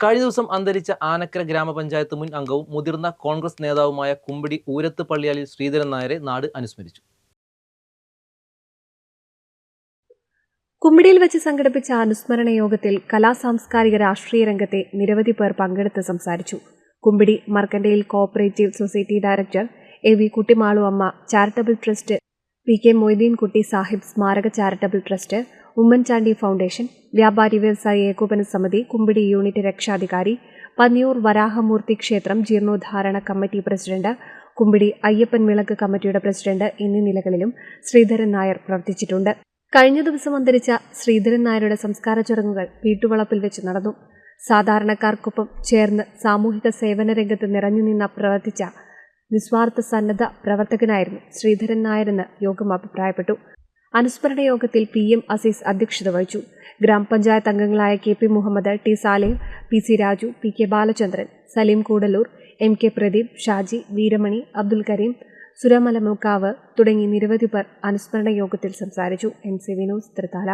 കഴിഞ്ഞ ദിവസം അന്തരിച്ച ആനക്കര ഗ്രാമപഞ്ചായത്ത് മുൻ അംഗവും മുതിർന്ന കോൺഗ്രസ് നേതാവുമായ കുമ്പിടി ഊരത്ത് പള്ളിയാലിൽ ശ്രീധരൻ നായരെ നാട് അനുസ്മരിച്ചു. കുമ്പിടിയിൽ വെച്ച് സംഘടിപ്പിച്ച അനുസ്മരണ യോഗത്തിൽ കലാ സാംസ്കാരിക രാഷ്ട്രീയ രംഗത്തെ നിരവധി പേർ പങ്കെടുത്ത് സംസാരിച്ചു. Kumbidi മർക്കൻഡയിൽ cooperative society director A V Kuttimalu Amma charitable trust P K Moideen Kutty Sahib സ്മാരക ചാരിറ്റബിൾ ട്രസ്റ്റ് ഉമ്മൻചാണ്ടി ഫൗണ്ടേഷൻ വ്യാപാരി വ്യവസായി ഏകോപന സമിതി കുമ്പിടി യൂണിറ്റ് രക്ഷാധികാരി പന്നിയൂർ വരാഹമൂർത്തി ക്ഷേത്രം ജീർണോദ്ധാരണ കമ്മിറ്റി പ്രസിഡന്റ് കുമ്പിടി അയ്യപ്പൻ വിളക്ക് കമ്മിറ്റിയുടെ പ്രസിഡന്റ് എന്നീ നിലകളിലും ശ്രീധരൻ നായർ പ്രവർത്തിച്ചിട്ടുണ്ട്. കഴിഞ്ഞ ദിവസം അന്തരിച്ച ശ്രീധരൻ നായരുടെ സംസ്കാര ചടങ്ങുകൾ വീട്ടുവളപ്പിൽ വെച്ച് നടന്നു. സാധാരണക്കാർക്കൊപ്പം ചേർന്ന് സാമൂഹിക സേവന രംഗത്ത് നിറഞ്ഞു നിന്ന പ്രവർത്തിച്ച നിസ്വാർത്ഥ സന്നദ്ധ പ്രവർത്തകനായിരുന്നു ശ്രീധരൻ നായരെന്ന് യോഗം അഭിപ്രായപ്പെട്ടു. അനുസ്മരണ യോഗത്തിൽ പി എം അസീസ് അധ്യക്ഷത വഹിച്ചു. ഗ്രാമപഞ്ചായത്ത് അംഗങ്ങളായ K P Muhammad T Salim P C Raju P K Balachandran Salim Koodallur M K Pradeep Shaji Veeramani Abdul Kareem സുരമല മുക്കാവ് തുടങ്ങി നിരവധി പേർ അനുസ്മരണ യോഗത്തിൽ സംസാരിച്ചു. N C Vinod Thrithala.